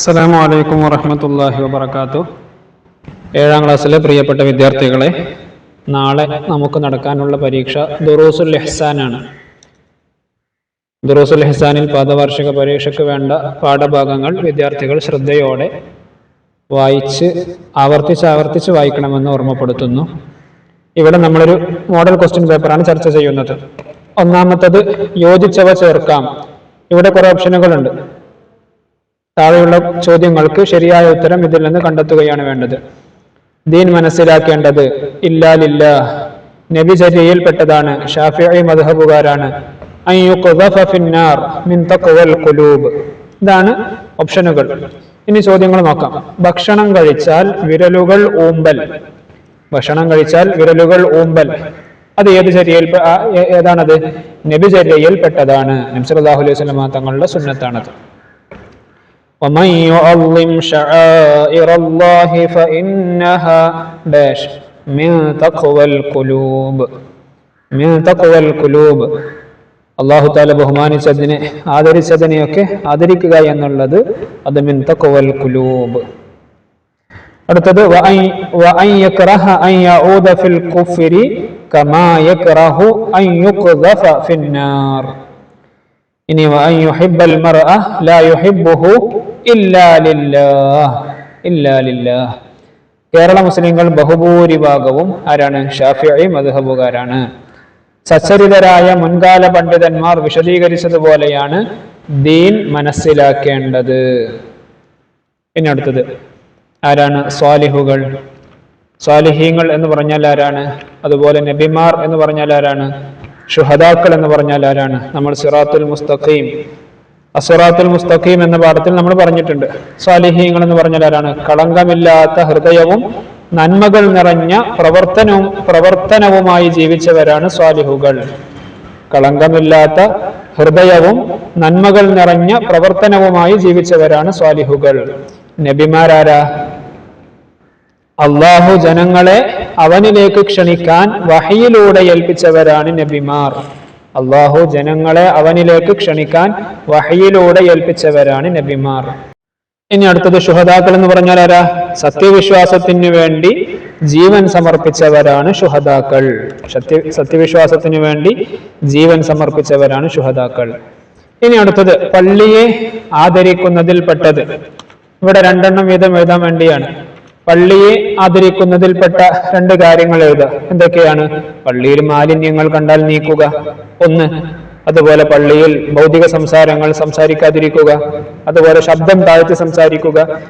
അസ്സലാമു അലൈക്കും വറഹമത്തല്ലാഹി വബർക്കാത്തു ഏഴാം ക്ലാസ്സിലെ പ്രിയപ്പെട്ട വിദ്യാർത്ഥികളെ നാളെ നമുക്ക് നടക്കാനുള്ള പരീക്ഷ ദുറൂസുൽ ഇഹ്സാനാണ് ദുറൂസുൽ ഇഹ്സാനിൽ പാദവാർഷിക പരീക്ഷയ്ക്ക് വേണ്ട പാഠഭാഗങ്ങൾ വിദ്യാർത്ഥികൾ ശ്രദ്ധയോടെ വായിച്ച് ആവർത്തിച്ച് ആവർത്തിച്ച് വായിക്കണമെന്ന് ഓർമ്മപ്പെടുത്തുന്നു. ഇവിടെ നമ്മളൊരു മോഡൽ ക്വസ്റ്റ്യൻ പേപ്പറാണ് ചർച്ച ചെയ്യുന്നത്. ഒന്നാമത്തത് യോജിച്ചവ ചേർക്കാം. ഇവിടെ കുറെ ഓപ്ഷനുകളുണ്ട് താഴെയുള്ള ചോദ്യങ്ങൾക്ക് ശരിയായ ഉത്തരം ഇതിൽ നിന്ന് കണ്ടെത്തുകയാണ് വേണ്ടത്. ദീൻ മനസ്സിലാക്കേണ്ടത് ഇല്ലാലില്ല നബിചര്യയിൽപ്പെട്ടതാണ് തഖ്വൽ ഖുലൂബ്. ഇതാണ് ഓപ്ഷനുകൾ. ഇനി ചോദ്യങ്ങൾ നോക്കാം. ഭക്ഷണം കഴിച്ചാൽ വിരലുകൾ ഊമ്പൽ. ഭക്ഷണം കഴിച്ചാൽ വിരലുകൾ ഊമ്പൽ. അത് ഏത് ചര്യയിൽ ഏതാണത്? നബിചര്യയിൽപ്പെട്ടതാണ് പെട്ടതാണ് സല്ലല്ലാഹു അലൈഹി വസല്ലം തങ്ങളുടെ സുന്നത്താണത്. ومن يعظم شعائر الله فإنها داش من تقوى القلوب من تقوى القلوب അള്ളാഹു താല ബഹുമാനിച്ചതിനെ ആദരിച്ചതിനെയൊക്കെ ആദരിക്കുക എന്നുള്ളത് അത് മിൻ തഖ്വൽ കുലൂബ് അടുത്തത് വഅൻ- വഅൻ യക്റഹ അൻ യഊദ ഫിൽ കുഫ്രി കമാ യക്റഹു അൻ യുഖ്ദഫ ഫിന്നാർ ഇനി കേരള മുസ്ലിങ്ങൾ ബഹുഭൂരിഭാഗവും ആരാണ്? ഷാഫിഈ മധുഹബുകാരാണ് സച്ചരിതരായ മുൻകാല പണ്ഡിതന്മാർ വിശദീകരിച്ചതുപോലെയാണ് ദീൻ മനസ്സിലാക്കേണ്ടത്. ഇനി അടുത്തത്. ആരാണ്? സ്വാലിഹുകൾ. സ്വാലിഹീങ്ങൾ എന്ന് പറഞ്ഞാൽ ആരാണ്? അതുപോലെ നബിമാർ എന്ന് പറഞ്ഞാൽ ആരാണ്? ഷുഹദാക്കൾ എന്ന് പറഞ്ഞാൽ ആരാണ്? നമ്മൾ സിറാത്തുൽ മുസ്തഖീം. അസുറാത്തുൽ മുസ്തഖീം എന്ന പാഠത്തിൽ നമ്മൾ പറഞ്ഞിട്ടുണ്ട്. സാലിഹീങ്ങൾ എന്ന് പറഞ്ഞാൽ ആരാണ്? കളങ്കമില്ലാത്ത ഹൃദയവും നന്മകൾ നിറഞ്ഞ പ്രവർത്തനവും പ്രവർത്തനവുമായി ജീവിച്ചവരാണ് സ്വാലിഹുകൾ കളങ്കമില്ലാത്ത ഹൃദയവും നന്മകൾ നിറഞ്ഞ പ്രവർത്തനവുമായി ജീവിച്ചവരാണ് സ്വാലിഹുകൾ നബിമാരാരാ? അള്ളാഹു ജനങ്ങളെ അവനിലേക്ക് ക്ഷണിക്കാൻ വഹയിലൂടെ ഏൽപ്പിച്ചവരാണ് നബിമാർ. അള്ളാഹു ജനങ്ങളെ അവനിലേക്ക് ക്ഷണിക്കാൻ വഹയിലൂടെ ഏൽപ്പിച്ചവരാണ് നബിമാർ. ഇനി അടുത്തത് ശുഹദാക്കൾ എന്ന് പറഞ്ഞാൽ ആരാ? സത്യവിശ്വാസത്തിന് വേണ്ടി ജീവൻ സമർപ്പിച്ചവരാണ് ശുഹദാക്കൾ സത്യ സത്യവിശ്വാസത്തിന് വേണ്ടി ജീവൻ സമർപ്പിച്ചവരാണ് ശുഹദാക്കൾ ഇനി അടുത്തത് പള്ളിയെ ആദരിക്കുന്നതിൽപ്പെട്ടത്. ഇവിടെ രണ്ടെണ്ണം വീതം എഴുതാൻ വേണ്ടിയാണ്. പള്ളിയെ ആദരിക്കുന്നതിൽപ്പെട്ട രണ്ട് കാര്യങ്ങൾ എഴുതുക. എന്തൊക്കെയാണ്? പള്ളിയിൽ മാലിന്യങ്ങൾ കണ്ടാൽ നീക്കുക. ഒന്ന് അതുപോലെ പള്ളിയിൽ ഭൗതിക സംസാരങ്ങൾ സംസാരിക്കാതിരിക്കുക. അതുപോലെ ശബ്ദം താഴ്ത്തി സംസാരിക്കുക.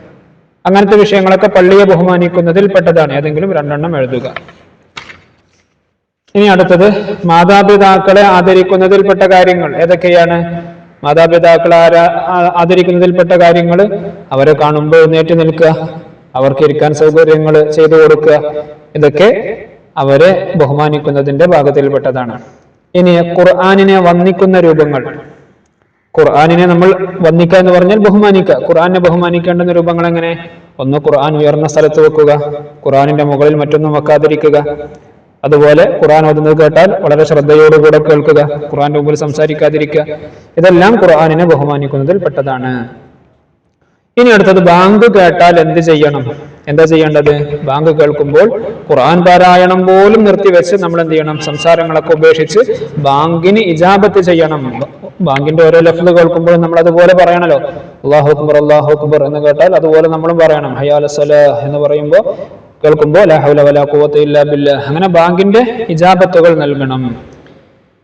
അങ്ങനത്തെ വിഷയങ്ങളൊക്കെ പള്ളിയെ ബഹുമാനിക്കുന്നതിൽ പെട്ടതാണ് ഏതെങ്കിലും രണ്ടെണ്ണം എഴുതുക. ഇനി അടുത്തത് മാതാപിതാക്കളെ ആദരിക്കുന്നതിൽപ്പെട്ട കാര്യങ്ങൾ ഏതൊക്കെയാണ്? മാതാപിതാക്കളെ ആരാ ആദരിക്കുന്നതിൽപ്പെട്ട കാര്യങ്ങൾ അവരെ കാണുമ്പോൾ എഴുന്നേറ്റ് നിൽക്കുക. അവർക്ക് ഇരിക്കാൻ സൗകര്യങ്ങൾ ചെയ്തു കൊടുക്കുക. ഇതൊക്കെ അവരെ ബഹുമാനിക്കുന്നതിന്റെ ഭാഗത്തിൽപ്പെട്ടതാണ്. ഇനി ഖുർആാനിനെ വന്ദിക്കുന്ന രൂപങ്ങൾ. ഖുർആാനിനെ നമ്മൾ വന്ദിക്കുക എന്ന് പറഞ്ഞാൽ ബഹുമാനിക്കുക. ഖുർആാനെ ബഹുമാനിക്കേണ്ടുന്ന രൂപങ്ങൾ എങ്ങനെ? ഒന്ന് ഖുർആൻ ഉയർന്ന സ്ഥലത്ത് വെക്കുക ഖുർആാനിന്റെ മുകളിൽ മറ്റൊന്നും വെക്കാതിരിക്കുക. അതുപോലെ ഖുർആൻ ഓതുന്നത് കേട്ടാൽ വളരെ ശ്രദ്ധയോടുകൂടെ കേൾക്കുക ഖുർആന്റെ മുമ്പിൽ സംസാരിക്കാതിരിക്കുക. ഇതെല്ലാം ഖുർആാനിനെ ബഹുമാനിക്കുന്നതിൽ പെട്ടതാണ്. ഇനി അടുത്തത് ബാങ്ക് കേട്ടാൽ എന്ത് ചെയ്യണം? എന്താ ചെയ്യേണ്ടത്? ബാങ്ക് കേൾക്കുമ്പോൾ ഖുർആൻ പാരായണം പോലും നിർത്തിവെച്ച് നമ്മൾ എന്ത് ചെയ്യണം? സംസാരങ്ങളൊക്കെ ഉപേക്ഷിച്ച് ബാങ്കിന് ഇജാബത്ത് ചെയ്യണം. ബാങ്കിന്റെ ഓരോ ലഫ്ത് കേൾക്കുമ്പോൾ നമ്മൾ അതുപോലെ പറയണല്ലോ. അള്ളാഹു അക്ബർ അള്ളാഹു അക്ബർ എന്ന് കേട്ടാൽ അതുപോലെ നമ്മളും പറയണം. ഹയാലസല എന്ന് പറയുമ്പോൾ കേൾക്കുമ്പോൾ ലാ ഹൗല വലാ ഖുവത ഇല്ലാ ബില്ല. അങ്ങനെ ബാങ്കിന്റെ ഇജാബത്തുകൾ നൽകണം.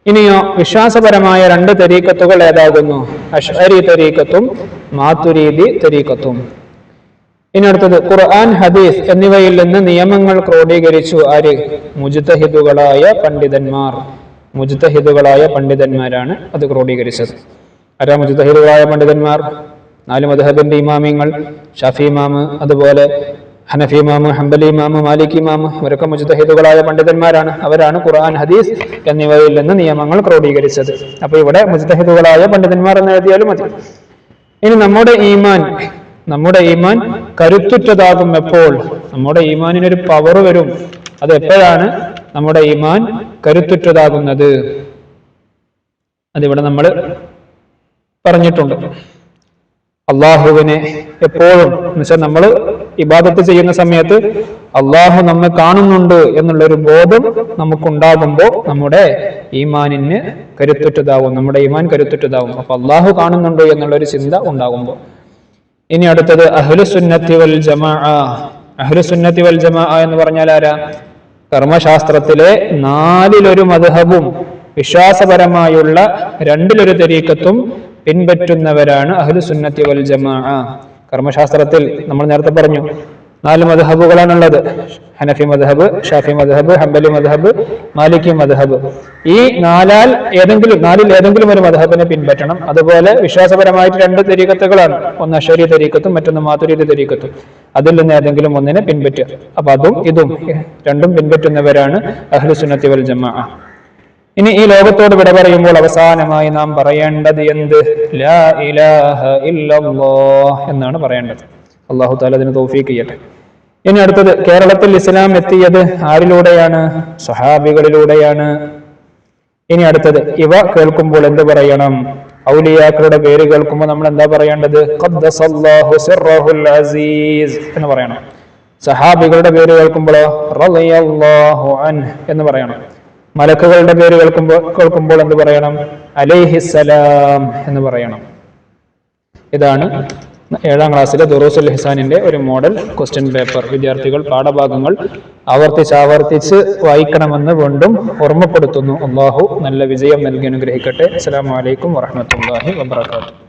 ഇനിയോ വിശ്വാസപരമായ രണ്ട് തെരീക്കത്തുകൾ ഏതാകുന്നു? അഷ്അരി തെരീക്കത്തും മാതുരീതി തെരീക്കത്തും. ഇനി അടുത്തത് ഖുർആൻ ഹദീസ് എന്നിവയിൽ നിന്ന് നിയമങ്ങൾ ക്രോഡീകരിച്ചു ആര്? മുജ്തഹിദുകളായ പണ്ഡിതന്മാർ. മുജ്തഹിദുകളായ പണ്ഡിതന്മാരാണ് അത് ക്രോഡീകരിച്ചത്. ആരാ മുജ്തഹിദുകളായ പണ്ഡിതന്മാർ? നാല് മധുഹബിന്റെ ഇമാമിങ്ങൾ ഷഫി ഇമാമ് അതുപോലെ ഹനഫി ഇമാമ് ഹംബലി ഇമാമ് മാലിക് ഇമാമ് ഇവരൊക്കെ മുജ്തഹിദുകളായ പണ്ഡിതന്മാരാണ്. അവരാണ് ഖുർആൻ ഹദീസ് എന്നിവയിൽ നിന്ന് നിയമങ്ങൾ ക്രോഡീകരിച്ചത്. അപ്പോൾ ഇവിടെ മുജ്തഹിദുകളായ പണ്ഡിതന്മാർ എന്ന് എഴുതിയാലും മതി. ഇനി നമ്മുടെ ഈമാൻ നമ്മുടെ ഈമാൻ കരുത്തുറ്റതാകും എപ്പോൾ നമ്മുടെ ഈമാനിനൊരു പവർ വരും. അത് എപ്പോഴാണ്? നമ്മുടെ ഈമാൻ കരുത്തുറ്റതാകുന്നത്. അതിവിടെ നമ്മൾ പറഞ്ഞിട്ടുണ്ട്. അള്ളാഹുവിനെ എപ്പോഴും എന്നുവെച്ചാൽ നമ്മൾ ഇബാദത്ത് ചെയ്യുന്ന സമയത്ത് അള്ളാഹു നമ്മെ കാണുന്നുണ്ട് എന്നുള്ളൊരു ബോധം നമുക്കുണ്ടാകുമ്പോൾ നമ്മുടെ ഈമാനിന് കരുത്തുറ്റതാവും നമ്മുടെ ഈമാൻ കരുത്തുറ്റതാവും. അപ്പൊ അള്ളാഹു കാണുന്നുണ്ട് എന്നുള്ളൊരു ചിന്ത ഉണ്ടാകുമ്പോൾ ഇനി അടുത്തത് അഹ്ലുസുന്നത്തി വൽ ജമാ അഹ്ലുസുന്നത്തി വൽ ജമാ എന്ന് പറഞ്ഞാൽ ആരാ? കർമ്മശാസ്ത്രത്തിലെ നാലിലൊരു മധുഹബും വിശ്വാസപരമായുള്ള രണ്ടിലൊരു തെരീക്കത്തും പിൻപറ്റുന്നവരാണ് അഹ്ലു സുന്നത്തി വൽ ജമാ. കർമ്മശാസ്ത്രത്തിൽ നമ്മൾ നേരത്തെ പറഞ്ഞു നാല് മധഹബുകളാണുള്ളത് ഹനഫി മധഹബ് ഷാഫി മധഹബ് ഹംബലി മധഹബ് മാലിക്കി മധഹബ് ഈ നാലാൽ ഏതെങ്കിലും നാലിൽ ഏതെങ്കിലും ഒരു മധഹബിനെ പിൻപറ്റണം. അതുപോലെ വിശ്വാസപരമായിട്ട് രണ്ട് തെരീക്കത്തുകളാണ്. ഒന്ന് അഷരി തെരീക്കത്തും മറ്റൊന്ന് മാതുരീതി തെരീക്കത്തും. അതിൽ നിന്ന് ഏതെങ്കിലും ഒന്നിനെ പിൻപറ്റുക. അപ്പൊ അതും ഇതും രണ്ടും പിൻപറ്റുന്നവരാണ് അഹ്ലുസുന്നത്തി വൽ ജമാ. ഇനി ഈ ലോകത്തോട് വിട പറയുമ്പോൾ അവസാനമായി നാം പറയേണ്ടത് എന്ത്? ലാ ഇലാഹ എന്നാണ് പറയേണ്ടത്. അള്ളാഹു താല അതിന് തോഫീക്ക് ചെയ്യട്ടെ. ഇനി അടുത്തത് കേരളത്തിൽ ഇസ്ലാം എത്തിയത് ആരിലൂടെയാണ്? സഹാബികളിലൂടെയാണ് ഇനി അടുത്തത് ഇവ കേൾക്കുമ്പോൾ എന്ത് പറയണം? ഔലിയാക്കളുടെ പേര് കേൾക്കുമ്പോൾ നമ്മൾ എന്താ പറയേണ്ടത്? അസീസ് എന്ന് പറയണം. സഹാബികളുടെ പേര് കേൾക്കുമ്പോൾ എന്ന് പറയണം. മലക്കുകളുടെ പേര് കേൾക്കുമ്പോൾ കേൾക്കുമ്പോൾ എന്ത് പറയണം? അലൈഹിസലാം എന്ന് പറയണം. ഇതാണ് ഏഴാം ക്ലാസ്സിലെ ദുറൂസുൽ ഹിസാനിന്റെ ഒരു മോഡൽ ക്വസ്റ്റ്യൻ പേപ്പർ. വിദ്യാർത്ഥികൾ പാഠഭാഗങ്ങൾ ആവർത്തിച്ച് ആവർത്തിച്ച് വായിക്കണമെന്ന് വീണ്ടും ഓർമ്മപ്പെടുത്തുന്നു. അള്ളാഹു നല്ല വിജയം നൽകി അനുഗ്രഹിക്കട്ടെ. അസ്സാം വലൈക്കും വറഹ്മത്തുള്ളാഹി വബറകാതുഹു.